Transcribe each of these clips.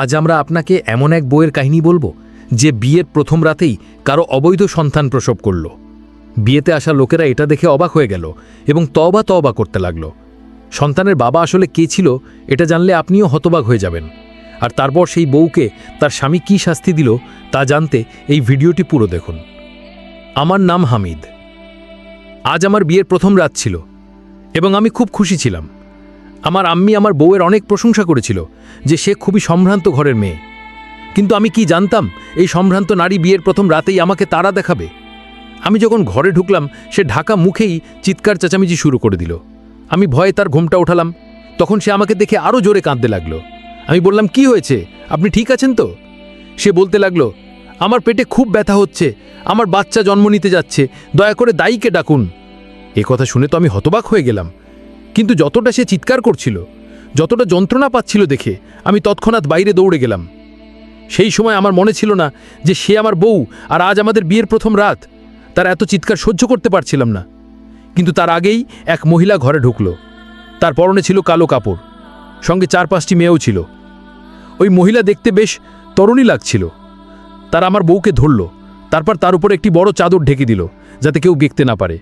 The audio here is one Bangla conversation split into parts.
আজ আমরা আপনাকে এমন এক বইয়ের কাহিনী বলব, যে বিয়ের প্রথম রাতেই কারও অবৈধ সন্তান প্রসব করল। বিয়েতে আসা লোকেরা এটা দেখে অবাক হয়ে গেল এবং তবা তবা করতে লাগল। সন্তানের বাবা আসলে কে ছিল, এটা জানলে আপনিও হতবাক হয়ে যাবেন। আর তারপর সেই বউকে তার স্বামী কী শাস্তি দিল, তা জানতে এই ভিডিওটি পুরো দেখুন। আমার নাম হামিদ। আজ আমার বিয়ের প্রথম রাত ছিল, এবং আমি খুব খুশি ছিলাম। আমার আম্মি আমার বউয়ের অনেক প্রশংসা করেছিল যে সে খুবই সম্ভ্রান্ত ঘরের মেয়ে। কিন্তু আমি কি জানতাম, এই সম্ভ্রান্ত নারী বিয়ের প্রথম রাতেই আমাকে তারা দেখাবে? আমি যখন ঘরে ঢুকলাম, সে ঢাকা মুখেই চিৎকার চেঁচামেচি শুরু করে দিল। আমি ভয়ে তার ঘুমটা উঠালাম তখন সে আমাকে দেখে আরও জোরে কাঁদতে লাগল। আমি বললাম, কি হয়েছে? আপনি ঠিক আছেন তো? সে বলতে লাগল, আমার পেটে খুব ব্যথা হচ্ছে। আমার বাচ্চা জন্ম নিতে যাচ্ছে। দয়া করে দায়ীকে ডাকুন। এ কথা শুনে তো আমি হতবাক হয়ে গেলাম। কিন্তু যতটা সে চিৎকার করছিল, যতটা যন্ত্রণা পাচ্ছিল দেখে আমি তৎক্ষণাৎ বাইরে দৌড়ে গেলাম। সেই সময় আমার মনে ছিল না যে সে আমার বউ আর আজ আমাদের বিয়ের প্রথম রাত। তার এত চিৎকার সহ্য করতে পারছিলাম না। কিন্তু তার আগেই এক মহিলা ঘরে ঢুকলো। তার পরনে ছিল কালো কাপড়, সঙ্গে চার পাঁচটি মেয়েও ছিল। ওই মহিলা দেখতে বেশ তরুণী লাগছিল। তার আমার বউকে ধরল, তারপর তার উপর একটি বড় চাদর ঢেকে দিল, যাতে কেউ দেখতে না পারে।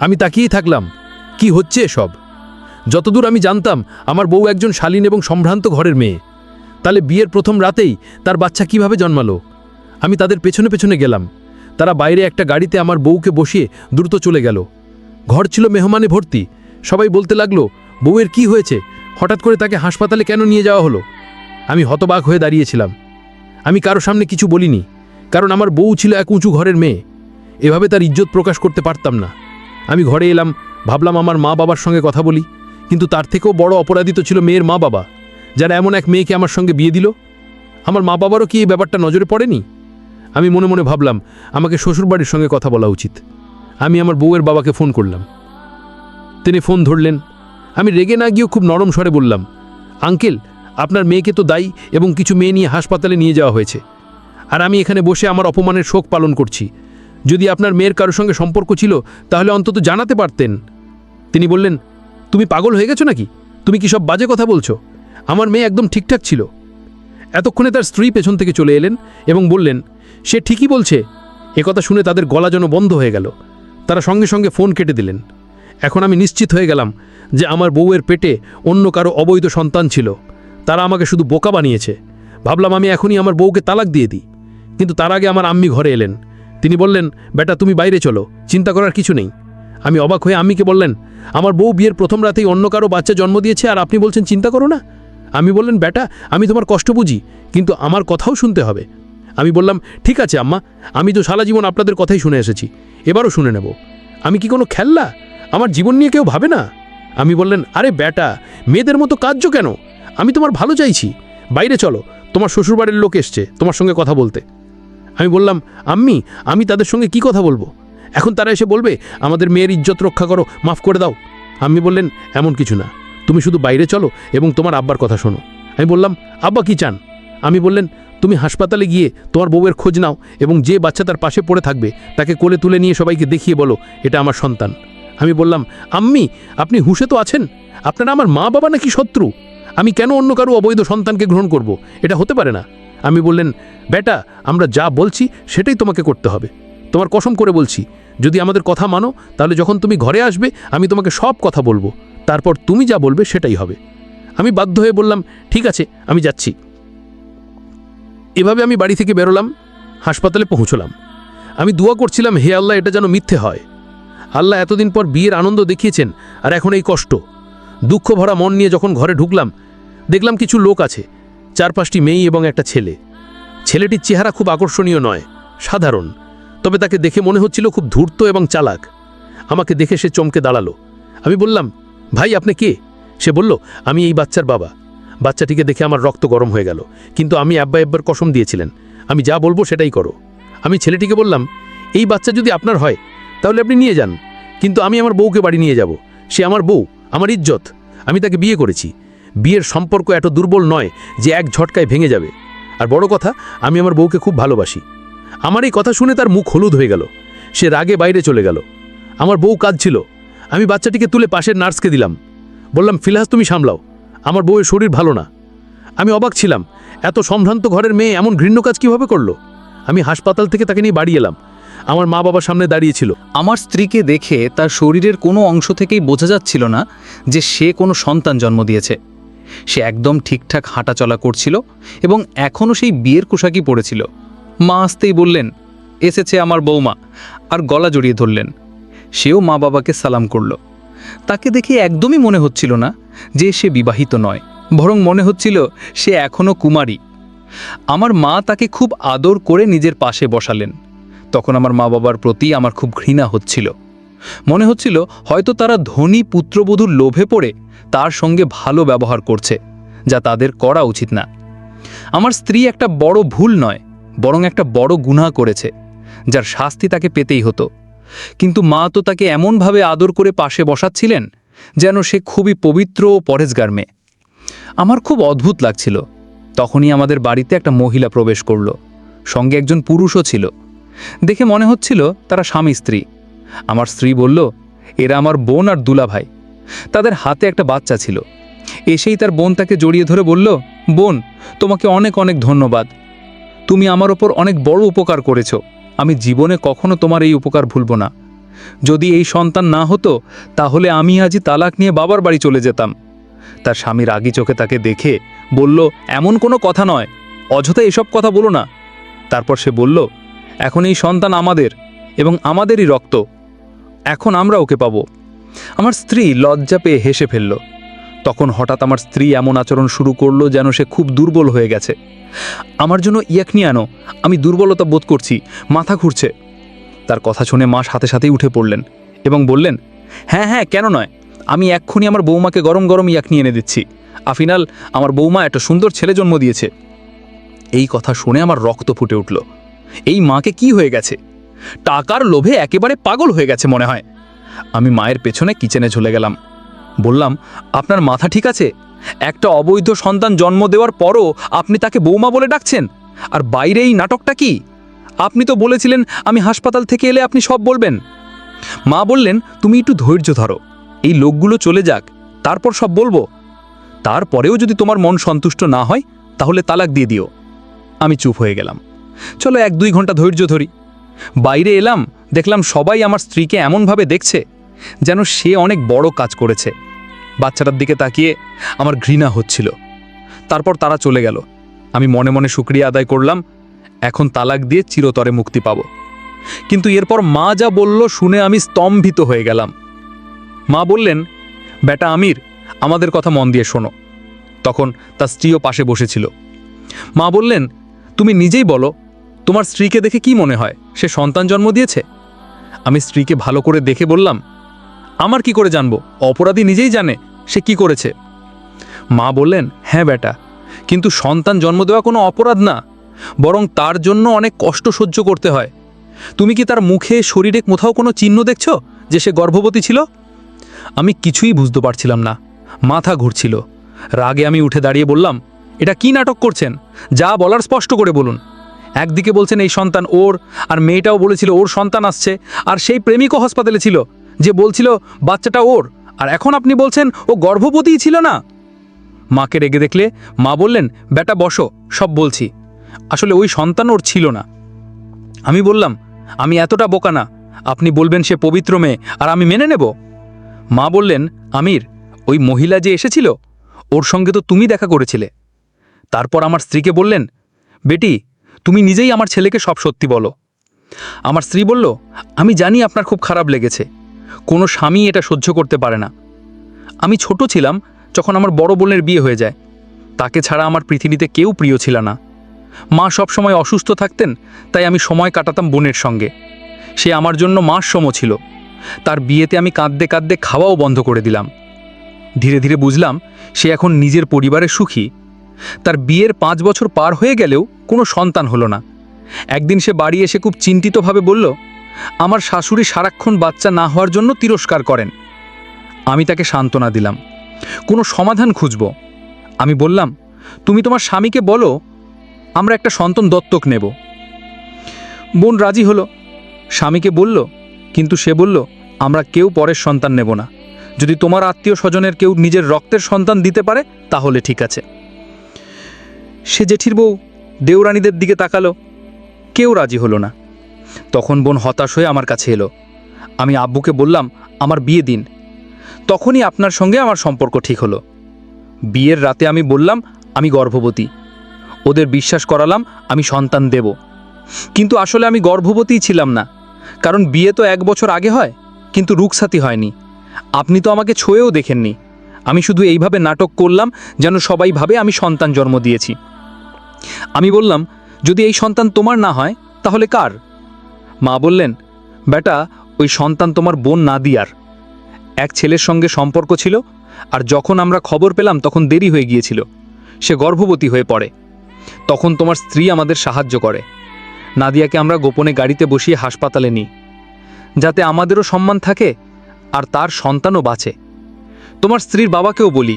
আমি তাকিয়েই থাকলাম, কি হচ্ছে এসব? যতদূর আমি জানতাম, আমার বউ একজন শালীন এবং সম্ভ্রান্ত ঘরের মেয়ে। তাহলে বিয়ের প্রথম রাতেই তার বাচ্চা কীভাবে জন্মালো? আমি তাদের পেছনে পেছনে গেলাম। তারা বাইরে একটা গাড়িতে আমার বউকে বসিয়ে দ্রুত চলে গেল। ঘর ছিল মেহমানে ভর্তি। সবাই বলতে লাগল, বউয়ের কি হয়েছে? হঠাৎ করে তাকে হাসপাতালে কেন নিয়ে যাওয়া হলো? আমি হতবাক হয়ে দাঁড়িয়েছিলাম। আমি কারও সামনে কিছু বলিনি, কারণ আমার বউ ছিল এক উঁচু ঘরের মেয়ে। এভাবে তার ইজ্জত প্রকাশ করতে পারতাম না। আমি ঘরে এলাম, ভাবলাম আমার মা বাবার সঙ্গে কথা বলি। কিন্তু তার থেকেও বড় অপরাধী তো ছিল মেয়ের মা বাবা যারা এমন এক মেয়েকে আমার সঙ্গে বিয়ে দিল। আমার মা বাবারও কি এই ব্যাপারটা নজরে পড়েনি? আমি মনে মনে ভাবলাম, আমাকে শ্বশুরবাড়ির সঙ্গে কথা বলা উচিত। আমি আমার বউয়ের বাবাকে ফোন করলাম। তিনি ফোন ধরলেন। আমি রেগে না গিয়েও খুব নরম স্বরে বললাম, আঙ্কেল, আপনার মেয়েকে তো দায়ী এবং কিছু মেয়ে নিয়ে হাসপাতালে নিয়ে যাওয়া হয়েছে। আর আমি এখানে বসে আমার অপমানের শোক পালন করছি। যদি আপনার মেয়ের কারোর সঙ্গে সম্পর্ক ছিল, তাহলে অন্তত জানাতে পারতেন। তিনি বললেন তুমি পাগল হয়ে গেছো নাকি? তুমি কি সব বাজে কথা বলছো? আমার মেয়ে একদম ঠিকঠাক ছিল। এতক্ষণে তার স্ত্রী পেছন থেকে চলে এলেন এবং বললেন, সে ঠিকই বলছে। এ কথা শুনে তাদের গলা যেন বন্ধ হয়ে গেল। তারা সঙ্গে সঙ্গে ফোন কেটে দিলেন। এখন আমি নিশ্চিত হয়ে গেলাম যে আমার বউয়ের পেটে অন্য কারও অবৈধ সন্তান ছিল। তারা আমাকে শুধু বোকা বানিয়েছে। ভাবলাম আমি এখনই আমার বউকে তালাক দিয়ে দিই। কিন্তু তার আগে আমার আম্মি ঘরে এলেন। তিনি বললেন, বেটা, তুমি বাইরে চলো। চিন্তা করার কিছু নেই। আমি অবাক হয়ে আম্মিকে বললেন আমার বউ বিয়ের প্রথম রাতেই অন্য কারও বাচ্চা জন্ম দিয়েছে আর আপনি বলছেন, চিন্তা করো না। আমি বললেন, বেটা, আমি তোমার কষ্ট বুঝি, কিন্তু আমার কথাও শুনতে হবে। আমি বললাম, ঠিক আছে আম্মা, আমি তো সারা জীবন আপনাদের কথাই শুনে এসেছি, এবারও শুনে নেব। আমি কি কোনো খেললা আমার জীবন নিয়ে কেউ ভাবে না? আমি বললেন, আরে বেটা, মেয়েদের মতো কার্য কেন? আমি তোমার ভালো চাইছি। বাইরে চলো, তোমার শ্বশুরবাড়ির লোক এসছে, তোমার সঙ্গে কথা বলতে। আমি বললাম, আম্মি, আমি তাদের সঙ্গে কি কথা বলব? এখন তারা এসে বলবে, আমাদের মেয়ের ইজ্জত রক্ষা করো, মাফ করে দাও। আমি বললেন, এমন কিছু না। তুমি শুধু বাইরে চলো এবং তোমার আব্বার কথা শোনো। আমি বললাম, আব্বা কি চান? আমি বললেন, তুমি হাসপাতালে গিয়ে তোমার বউয়ের খোঁজ নাও এবং যে বাচ্চা তার পাশে পড়ে থাকবে তাকে কোলে তুলে নিয়ে সবাইকে দেখিয়ে বলো, এটা আমার সন্তান। আমি বললাম, আম্মি, আপনি হুঁশে তো আছেন? আপনারা আমার মা বাবা নাকি শত্রু? আমি কেন অন্য কারও অবৈধ সন্তানকে গ্রহণ করব? এটা হতে পারে না। আমি বললেন, বেটা, আমরা যা বলছি সেটাই তোমাকে করতে হবে। তোমার কসম করে বলছি, যদি আমাদের কথা মানো, তাহলে যখন তুমি ঘরে আসবে, আমি তোমাকে সব কথা বলব। তারপর তুমি যা বলবে সেটাই হবে। আমি বাধ্য হয়ে বললাম, ঠিক আছে, আমি যাচ্ছি। এভাবে আমি বাড়ি থেকে বেরোলাম, হাসপাতালে পৌঁছলাম। আমি দোয়া করছিলাম, হে আল্লাহ, এটা যেন মিথ্যে হয়। আল্লাহ এতদিন পর বিয়ের আনন্দ দেখিয়েছেন, আর এখন এই কষ্ট। দুঃখ ভরা মন নিয়ে যখন ঘরে ঢুকলাম, দেখলাম কিছু লোক আছে চার পাঁচটি মেয়ে এবং একটা ছেলে। ছেলেটির চেহারা খুব আকর্ষণীয় নয়, সাধারণ। তবে তাকে দেখে মনে হচ্ছিল খুব ধূর্ত এবং চালাক। আমাকে দেখে সে চমকে দাঁড়াল। আমি বললাম, ভাই, আপনি কে? সে বলল, আমি এই বাচ্চার বাবা। বাচ্চাটিকে দেখে আমার রক্ত গরম হয়ে গেল। কিন্তু আমি আব্বা আব্বার কসম দিয়েছিলেন। আমি যা বলব সেটাই করো। আমি ছেলেটিকে বললাম, এই বাচ্চা যদি আপনার হয়, তাহলে আপনি নিয়ে যান। কিন্তু আমি আমার বউকে বাড়ি নিয়ে যাব। সে আমার বউ, আমার ইজ্জত। আমি তাকে বিয়ে করেছি। বিয়ের সম্পর্ক এত দুর্বল নয় যে এক ঝটকায় ভেঙে যাবে। আর বড় কথা, আমি আমার বউকে খুব ভালোবাসি। আমার এই কথা শুনে তার মুখ হলুদ হয়ে গেল। সে রাগে বাইরে চলে গেল। আমার বউ কাঁদছিল। আমি বাচ্চাটিকে তুলে পাশের নার্সকে দিলাম। বললাম, ফিলহাস, তুমি সামলাও। আমার বউয়ের শরীর ভালো না। আমি অবাক ছিলাম। এত সম্ভ্রান্ত ঘরের মেয়ে এমন ঘৃণ্য কাজ কীভাবে করল? আমি হাসপাতাল থেকে তাকে নিয়ে বাড়ি এলাম। আমার মা বাবার সামনে দাঁড়িয়েছিল। আমার স্ত্রীকে দেখে তার শরীরের কোনো অংশ থেকেই বোঝা যাচ্ছিল না যে সে কোনো সন্তান জন্ম দিয়েছে। সে একদম ঠিকঠাক হাঁটাচলা করছিল এবং এখনও সেই বিয়ের পোশাকই পড়েছিল মা আসতেই বললেন, এসেছে আমার বৌমা আর গলা জড়িয়ে ধরলেন। সেও মা বাবাকে সালাম করল। তাকে দেখে একদমই মনে হচ্ছিল না যে সে বিবাহিত নয়, বরং মনে হচ্ছিল সে এখনও কুমারী। আমার মা তাকে খুব আদর করে নিজের পাশে বসালেন। তখন আমার মা বাবার প্রতি আমার খুব ঘৃণা হচ্ছিল। মনে হচ্ছিল হয়তো তারা ধনী পুত্রবধূর লোভে পড়ে তার সঙ্গে ভালো ব্যবহার করছে, যা তাদের করা উচিত না। আমার স্ত্রী একটা বড় ভুল নয় বরং একটা বড় গুনাহ করেছে, যার শাস্তি তাকে পেতেই হতো। কিন্তু মা তো তাকে এমনভাবে আদর করে পাশে বসাচ্ছিলেন যেন সে খুবই পবিত্র ও পরেজগার মেয়ে। আমার খুব অদ্ভুত লাগছিল। তখনই আমাদের বাড়িতে একটা মহিলা প্রবেশ করল। সঙ্গে একজন পুরুষও ছিল। দেখে মনে হচ্ছিল তারা স্বামী স্ত্রী। আমার স্ত্রী বলল, এরা আমার বোন আর দুলা ভাই তাদের হাতে একটা বাচ্চা ছিল। এসেই তার বোন তাকে জড়িয়ে ধরে বলল, বোন, তোমাকে অনেক অনেক ধন্যবাদ। তুমি আমার ওপর অনেক বড় উপকার করেছ। আমি জীবনে কখনো তোমার এই উপকার ভুলব না। যদি এই সন্তান না হতো, তাহলে আমি আজই তালাক নিয়ে বাবার বাড়ি চলে যেতাম। তার স্বামী রাগি চোখে তাকে দেখে বলল, এমন কোনো কথা নয়। অযথা এসব কথা বলো না। তারপর সে বলল, এখন এই সন্তান আমাদের এবং আমাদেরই রক্ত। এখন আমরা ওকে পাবো। আমার স্ত্রী লজ্জা পেয়ে হেসে ফেলল। তখন হঠাৎ আমার স্ত্রী এমন আচরণ শুরু করল যেন সে খুব দুর্বল হয়ে গেছে। আমার জন্য ইয়াক নিয়ে আনো, আমি দুর্বলতা বোধ করছি, মাথা ঘুরছে। তার কথা শুনে মা সাথে সাথেই উঠে পড়লেন এবং বললেন হ্যাঁ হ্যাঁ কেন নয়, আমি এক্ষুনি আমার বৌমাকে গরম গরম ইয়াক নিয়ে এনে দিচ্ছি। আফিনাল, আমার বৌমা একটা সুন্দর ছেলে জন্ম দিয়েছে। এই কথা শুনে আমার রক্ত ফুটে উঠল। এই মাকে কি হয়ে গেছে? টাকার লোভে একেবারে পাগল হয়ে গেছে মনে হয়। আমি মায়ের পেছনে কিচেনে চলে গেলাম। বললাম, আপনার মাথা ঠিক আছে? একটা অবৈধ সন্তান জন্ম দেওয়ার পরও আপনি তাকে বৌমা বলে ডাকছেন? আর বাইরে এই নাটকটা কি? আপনি তো বলেছিলেন আমি হাসপাতাল থেকে এলে আপনি সব বলবেন। মা বললেন, তুমি একটু ধৈর্য ধরো। এই লোকগুলো চলে যাক, তারপর সব বলব। তারপরেও যদি তোমার মন সন্তুষ্ট না হয়, তাহলে তালাক দিয়ে দিও আমি চুপ হয়ে গেলাম। চলো এক দুই ঘণ্টা ধৈর্য ধরি। বাইরে এলাম, দেখলাম সবাই আমার স্ত্রীকে এমনভাবে দেখছে, যেন সে অনেক বড় কাজ করেছে। বাচ্চাটার দিকে তাকিয়ে আমার ঘৃণা হচ্ছিল। তারপর তারা চলে গেল। আমি মনে মনে শুক্রিয়া আদায় করলাম, এখন তালাক দিয়ে চিরতরে মুক্তি পাব। কিন্তু এরপর মা যা বলল শুনে আমি স্তম্ভিত হয়ে গেলাম। মা বললেন, বেটা আমির, আমাদের কথা মন দিয়ে শোনো। তখন তার স্ত্রীও পাশে বসেছিল। মা বললেন, তুমি নিজেই বলো, তোমার স্ত্রীকে দেখে কি মনে হয়? সে সন্তান জন্ম দিয়েছে? আমি স্ত্রীকে ভালো করে দেখে বললাম আমার কি করে জানব? অপরাধী নিজেই জানে সে কি করেছে। মা বললেন হ্যাঁ বেটা, কিন্তু সন্তান জন্ম দেওয়া কোনো অপরাধ না, বরং তার জন্য অনেক কষ্ট সহ্য করতে হয়। তুমি কি তার মুখে, শরীরে কোথাও কোনো চিহ্ন দেখছ যে সে গর্ভবতী ছিল? আমি কিছুই বুঝতে পারছিলাম না। মাথা ঘুরছিল। রাগে আমি উঠে দাঁড়িয়ে বললাম, এটা কি নাটক করছেন? যা বলার স্পষ্ট করে বলুন। একদিকে বলছেন, এই সন্তান ওর, আর মেয়েটাও বলেছিল ওর সন্তান আসছে, আর সেই প্রেমিকও হাসপাতালে ছিল। যে বলছিল, বাচ্চাটা ওর। আর এখন আপনি বলছেন, ও গর্ভবতীই ছিল না? মাকে রেগে দেখলে মা বললেন, বেটা, বসো, সব বলছি। আসলে ওই সন্তান ওর ছিল না। আমি বললাম, আমি এতটা বোকা না। আপনি বলবেন সে পবিত্র মেয়ে, আর আমি মেনে নেব? মা বললেন, আমির, ওই মহিলা যে এসেছিল, ওর সঙ্গে তো তুমি দেখা করেছিলে। তারপর আমার স্ত্রীকে বললেন, বেটি, তুমি নিজেই আমার ছেলেকে সব সত্যি বলো। আমার স্ত্রী বলল, আমি জানি আপনার খুব খারাপ লেগেছে। কোনো স্বামী এটা সহ্য করতে পারে না। আমি ছোট ছিলাম যখন আমার বড় বোনের বিয়ে হয়ে যায়। তাকে ছাড়া আমার পৃথিবীতে কেউ প্রিয় ছিল না। মা সব সময় অসুস্থ থাকতেন, তাই আমি সময় কাটাতাম বোনের সঙ্গে। সে আমার জন্য মাস সম ছিল। তার বিয়েতে আমি কাঁদতে কাঁদতে খাওয়াও বন্ধ করে দিলাম। ধীরে ধীরে বুঝলাম, সে এখন নিজের পরিবারে সুখী। তার বিয়ের পাঁচ বছর পার হয়ে গেলেও কোনো সন্তান হলো না। একদিন সে বাড়ি এসে খুব চিন্তিতভাবে বলল আমার শাশুড়ি সারাক্ষণ বাচ্চা না হওয়ার জন্য তিরস্কার করেন। আমি তাকে সান্ত্বনা দিলাম। কোনো সমাধান খুঁজব। আমি বললাম, তুমি তোমার স্বামীকে বলো, আমরা একটা সন্তান দত্তক নেব। বোন রাজি হলো। স্বামীকে বলল, কিন্তু সে বলল, আমরা কেউ পরের সন্তান নেব না। যদি তোমার আত্মীয় স্বজনের কেউ নিজের রক্তের সন্তান দিতে পারে, তাহলে ঠিক আছে। সে জেঠির বউ দেওরানীদের দিকে তাকালো। কেউ রাজি হলো না। তখন বোন হতাশ হয়ে আমার কাছে এলো। আমি আব্বুকে বললাম, আমার বিয়ে দিন। তখনই আপনার সঙ্গে আমার সম্পর্ক ঠিক হলো। বিয়ের রাতে আমি বললাম, আমি গর্ভবতী। ওদের বিশ্বাস করালাম, আমি সন্তান দেব। কিন্তু আসলে আমি গর্ভবতীই ছিলাম না। কারণ বিয়ে তো এক বছর আগে হয়, কিন্তু রুকসাতি হয়নি। আপনি তো আমাকে ছুঁয়েও দেখেননি। আমি শুধু এইভাবে নাটক করলাম, যেন সবাই ভাবে আমি সন্তান জন্ম দিয়েছি। আমি বললাম, যদি এই সন্তান তোমার না হয়, তাহলে কার? মা বললেন, বেটা, ওই সন্তান তোমার বোন না দিয়ার এক ছেলের সঙ্গে সম্পর্ক ছিল, আর যখন আমরা খবর পেলাম তখন দেরি হয়ে গিয়েছিল। সে গর্ভবতী হয়ে পড়ে। তখন তোমার স্ত্রী আমাদের সাহায্য করে। নাদিয়াকে আমরা গোপনে গাড়িতে বসিয়ে হাসপাতালে নিই। যাতে আমাদেরও সম্মান থাকে, আর তার সন্তানও বাঁচে। তোমার স্ত্রীর বাবাকেও বলি,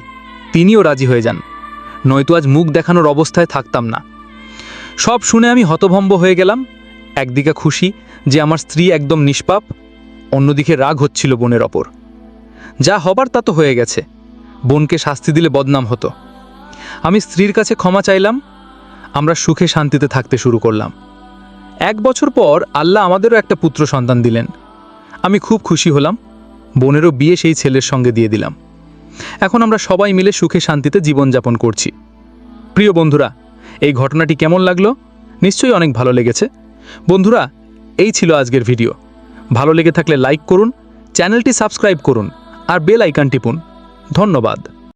তিনিও রাজি হয়ে যান। নয়তো আজ মুখ দেখানোর অবস্থায় থাকতাম না। সব শুনে আমি হতভম্ব হয়ে গেলাম, একদিকে খুশি যে আমার স্ত্রী একদম নিষ্পাপ, অন্যদিকে রাগ হচ্ছিল বোনের ওপর। যা হবার তা তো হয়ে গেছে। বোনকে শাস্তি দিলে বদনাম হতো। আমি স্ত্রীর কাছে ক্ষমা চাইলাম, আমরা সুখে শান্তিতে থাকতে শুরু করলাম। এক বছর পর আল্লাহ আমাদেরও একটা পুত্র সন্তান দিলেন। আমি খুব খুশি হলাম, বোনেরও বিয়ে সেই ছেলের সঙ্গে দিয়ে দিলাম। এখন আমরা সবাই মিলে সুখে শান্তিতে জীবনযাপন করছি। প্রিয় বন্ধুরা, এই ঘটনাটি কেমন লাগল? নিশ্চয়ই অনেক ভালো লেগেছে। বন্ধুরা এই ছিল আজকের ভিডিও। ভালো লেগে থাকলে লাইক করুন, চ্যানেলটি সাবস্ক্রাইব করুন, আর বেল আইকন টিপুন। ধন্যবাদ।